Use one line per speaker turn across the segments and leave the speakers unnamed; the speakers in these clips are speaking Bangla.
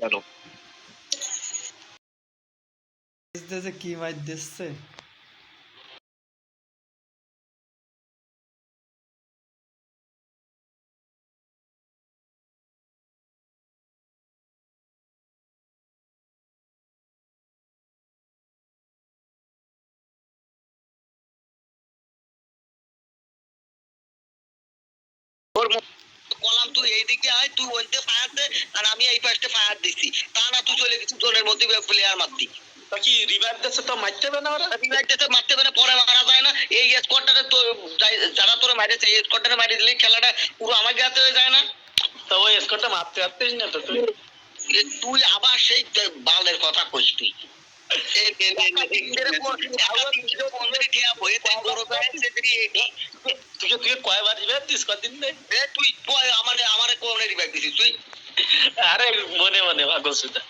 ধরো।
যে কি মাইর দিচ্ছে
কলাম তুই এই দিকে আয় তুই ওইতে ফায়ার দে আর আমি এই পাশে ফায়ার দিছি। তা না তুই চলে গেছিস জোনের মধ্যে প্লেয়ার মারতি।
কি রিভাইভ দিচ্ছে তো মারতে হবে না ওরা?
ইউনাইটেডে মারতে পারে পরে মারা যায় না। এই স্কোয়াডটারে তো যারা তোরে মারেছে এই স্কোয়াডটারে মারি দিলে খেলাটা পুরো আমার হাতে হয়ে যায় না।
তো ওই স্কোরটা মারতে পারতিস না তো তুই?
তুই আবার সেই বালের কথা কইস তুই।
তুই তুই কয়বার দিস কদিন
তুই তুই আমারে আমারে কোন রিভাইভ দিছিস তুই
আরে মনে মনে পাগল সুদা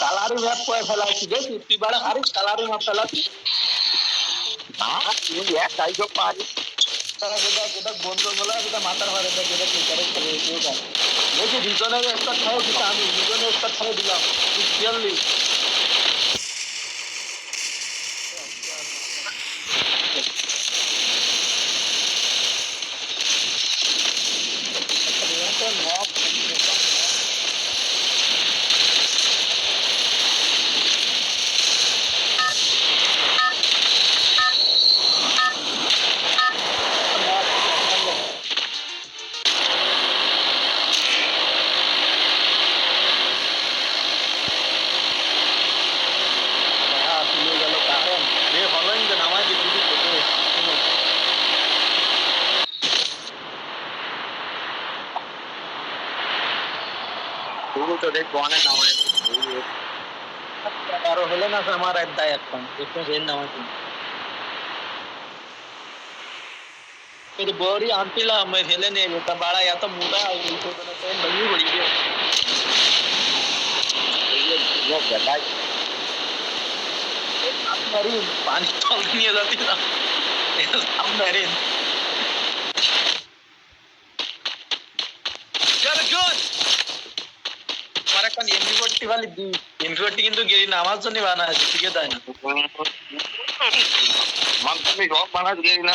কালারি ম্যাপ করে ফেলাচ্ছি দেখি তুই বাড়া হারিস কালারি ম্যাপ ফেলাচ্ছি
তুই এক টাইপ পারিস
তারা যেটা যেটা বন্ধু বলে সেটা মাথার ভারে দেয় যেটা তুই করে করে দিয়ে দেয় দেখি দুজনের একটা ছাড়ে দিতে আমি, দুজনের দিলাম ಊಟೋದಕ್ಕೆ ಯಾರೋ ಹೆಲೆನ ಸಮಾರ ಇದ್ದಾಯ ಎಷ್ಟು ಏನು ನಾವು ಇದು ಬೋರಿ ಅಂತಿಲ್ಲ ಅಮ್ಮ ಹೆಲೆನೆ ಇರುತ್ತೆ ಭಾಳ ಯಾತ ಮೂಡ ಬಂದು ಹೊಡಿಗೆ ಮರೀನ್ ಪಾನಿ ತೊಳ್ತೀನಿ ಅದತ್ತಿಲ್ಲ ಮರೀನ್ కానీ ఎన్నికొట్టి వాళ్ళు ఎన్నికొట్టి కింద గెలిన అమాజన్ వానాది టికెట్ ఆయన మనసు గెలిన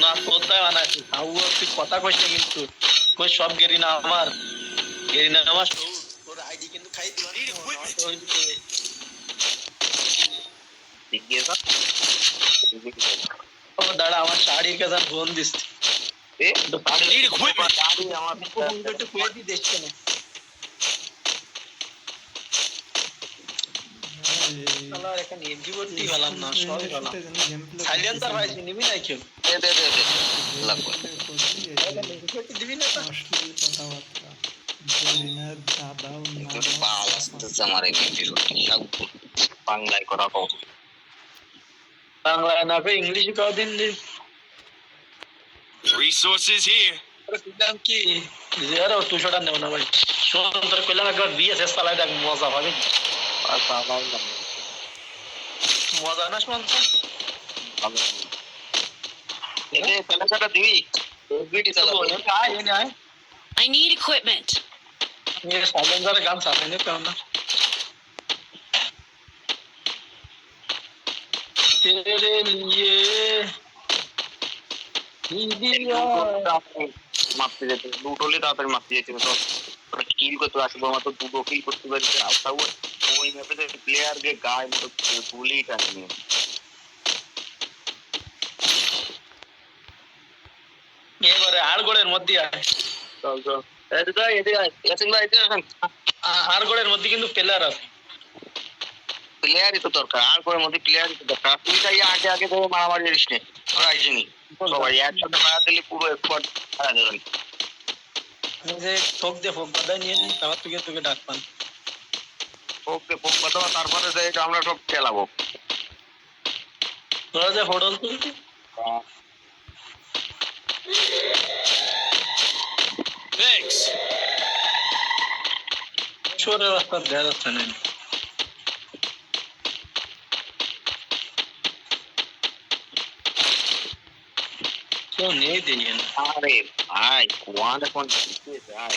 না? কোথায় বানাইছি হাউ তুই কথা কইছে কিন্তু। কই সব গেরি না আমার। গেরি না আমার তোর আইডি কিন্তু খাই দাঁড়া আমার শাড়ির কাছে ফোন
দিচ্ছে আমার
দেখছে না।
বাংলায় করা কত
বাংলা না ইংলিশ কদিন
Resources here.
কইলাম কি? আরে তুষটা নেব না ভাই। শোন তোর কইলাম একবার বিএসএস চালাই দেখ মজা পাবি। মজা না শোন তো
এ পেলাটা দিবি ভিডিও চালাবো
আয় এনে আয়
I need equipment.
ये साइलेंसर गान सामने पेन ना तेरे लिए ही दिया
মারতে যেতে দুটো হলে তাড়াতাড়ি মারতে যেতে তো কিল করতে আসবো আমার তো দুটো কিল করতে পারছে আর তাও ওই ম্যাপে প্লেয়ার কে গায়ে মতো গুলি টানি
এবারে আড়গোড়ের মধ্যে আয়
চল চল এদিকে আয়, এদিকে আয়। ইয়াসিন ভাই এদিকে আসেন
আ- আড়গোড়ের মধ্যে কিন্তু প্লেয়ার আছে
প্লেয়ারই তো দরকার আর করে মধ্যে প্লেয়ারই তো দরকার তুই তাই আগে আগে ধরে মারামারি করিস নে আমরা আইসিনি সবাই একসাথে মারা দিলে পুরো স্কোয়াড হারা যাবেন
আমি যে ঠোক দিয়ে ফোক বাদাই নিয়ে নিই তারপর তোকে তোকে ডাক পান
પોક પોક બતાવો তারপরে যে এটা আমরা সব খেলাবো
তোরা যে হোডল তুই
Thanks.
Şöyle bakar değerli senin. Şu ne diyorsun? Abi, ay, kuanda kon, ay.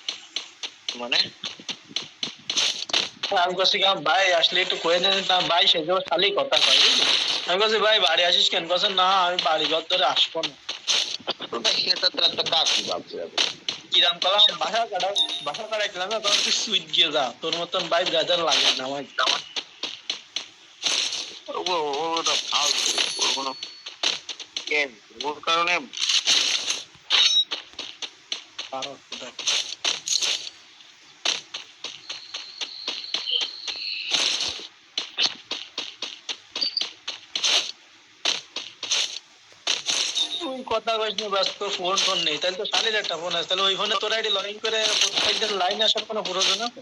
মানে?
আমি কাছে ভাই আসলে একটু কয়ে দেন না ভাই সে যে শালি কথা কয় আমি কাছে ভাই বাড়ি আসিস কেন? কাছে না আমি বাড়ি ঘর ধরে আসব না।
সেটা তো একটা ভাবছে
কিরাম কলাম বাসা কাটা বাসা কাটাইছিলাম এখন তুই গিয়ে যা তোর মতন ভাই ব্রাদার লাগে না আমার
ওটা ফালতু ওর কোনো ওর কারণে?
কারণ দেখ তুই কথা কইস না ব্যস্ত ফোন ফোন নেই। তাহলে তো একটা ফোন আছে। তাহলে ওই ফোনে তোর আইডি লগ ইন করে প্রত্যেকদিন লাইন আসার কোনো প্রয়োজন আছে?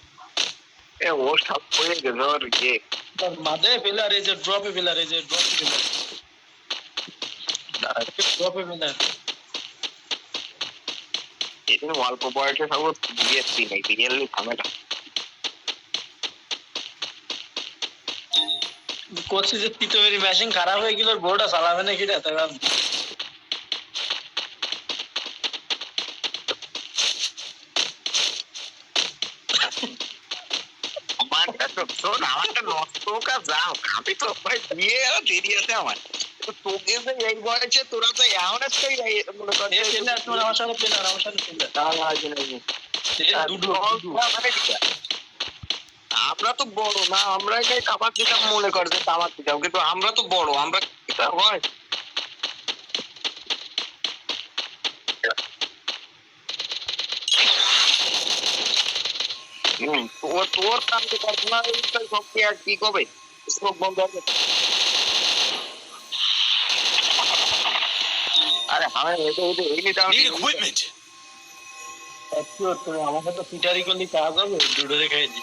এ ও সব হয়ে গেছে
তোর মাঝে ফেলার এই যে ড্রপে ফেলার এই যে ড্রপে ফেলার ড্রপে ফেলার
এদিন অল্প বয়সে সব বিএসসি নেই বিরিয়ালি ঝামেলা।
করছি যে মেশিন খারাপ হয়ে গেল বোর্ডটা চালাবে না কিটা তাই
আমারটা তো শোন আমারটা নষ্ট হোক আর যাও আমি তো ভাই বিয়ে আর দেরি আছে আমার। তোকে যে এই বয়সে তোরা তো এমন মনে কর
আমার সাথে আমার সাথে
আমরা বড় না আমরা এটাই কাবার দিতাম মনে কর যে কাবার দিতাম কিন্তু আমরা তো বড় আমরা হয়? হুম তোর তোর কাম তো সব কি আর কি কবে স্মোক বন্ধ হবে আরে আমি এটা এটা এই নিতে
Need equipment.
একটু তুমি আমার সাথে পিটারি করলে কাজ হবে দুটো দেখাই দি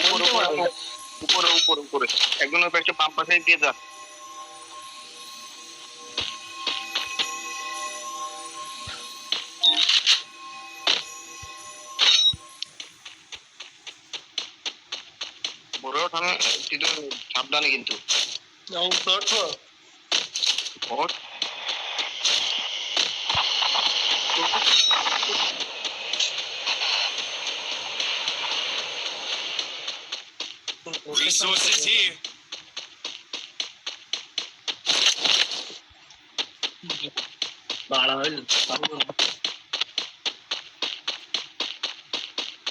উপরে উপরে উপরে উপরে উপরে। একজনের পেটে পাম্প পাশে দিয়ে যা। বড় থামে কিন্তু সাবধানে কিন্তু। ওর
Resources here.
বাড়া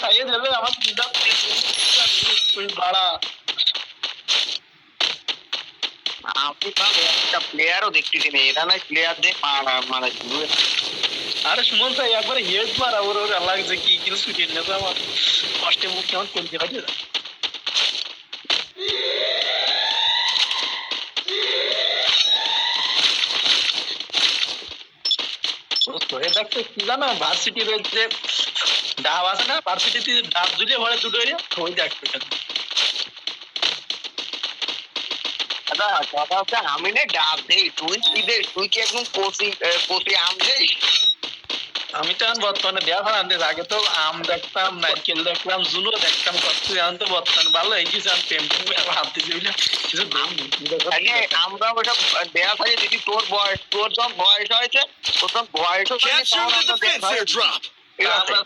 খাইয়ে দেবে আমার
একটা প্লেয়ারও দেখতেছি না এরা নাই প্লেয়ার দিয়ে মারা মারা শুরু
আরে সুমন ভাই একবারে হেড মারা ওর ওর লাগছে কি কিল ছুটিয়ে নেবে আমার। কষ্টে মুখ কেমন করতে পারি না। তোরে কি জানো ভার্সিটির ওই যে ডাব আছে না ডাব ঝুলিয়ে ভরে দুটো হয়ে ওই দেখতে
দাদা কথা হচ্ছে আমি না ডাব দেই তুই কি দে তুই কি একদম কষি আহ, কষি আম দেই
আমি তো এখন বর্তমানে ভাড়া আনতে আগে তো আম দেখতাম নারকেল দেখতাম জুনো দেখতাম কত এখন তো বর্তমানে ভালো হয়ে গেছে আমি প্রেম টেম করে ভাবতে চাইলে কিছু দাম
আমরা ওটা দেয়া থাকে যদি তোর বয়স তোর যখন বয়স হয়েছে তোর তখন বয়স হয়েছে
আমরা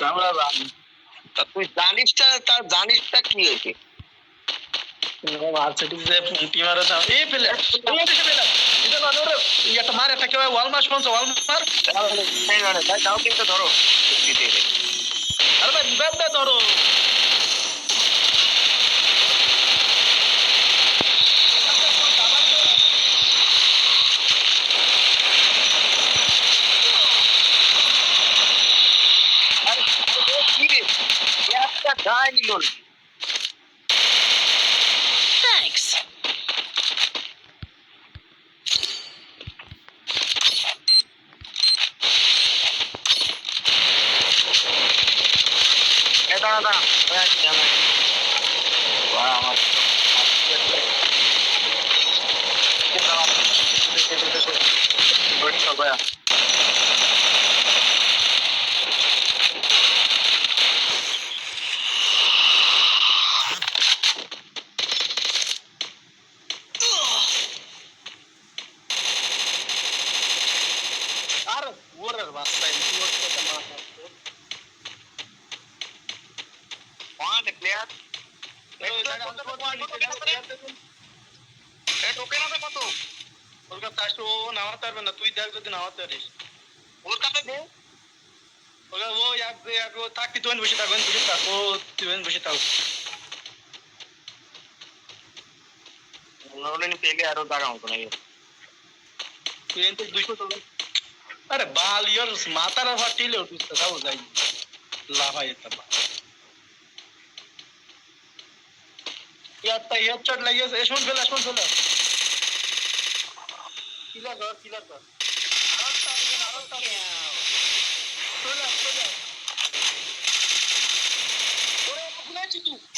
আমরা
তা তুই জানিসটা তার জানিসটা কি হয়েছে?
মারে একটা কেউ ওয়াল মার শুনছো ওয়াল মার।
তাও কিন্তু ধরো।
আরে ভাই ধরো
আরে আরে ও কি রে একটা গায়ে নিল না।
Thanks.
এ দাঁড়া দাঁড়া ওই আছে, আমার বাহ, আমার Good job, ভাইয়া।
আর ওরের বাচ্চা এই ওর কথা মার
One player.
এই জায়গা আমি কত নিচে
এ টোকেন আছে কত?
ওর কাছে আসলে ও নামাতে পারবে না নামাতে পারিস
ওর কাছে দে।
ওকে ও এক এক ও থাকতি তুই বসে থাকবেন বসে থাক। তুই বসে থাক।
নরলিন পেলে আরও জায়গা মতো নাকি?
তুই এনতে দুইশো তো আরে বাল ইয়ার মাথার ফাটিলে উঠিস তো সব যাই। লাফাই এটা ইয়ারটা ইয়ার চট লাগিয়েছে। এসন ফেলে এসন ফেলে। কিলার কর কিলার আরেকটা Thank you.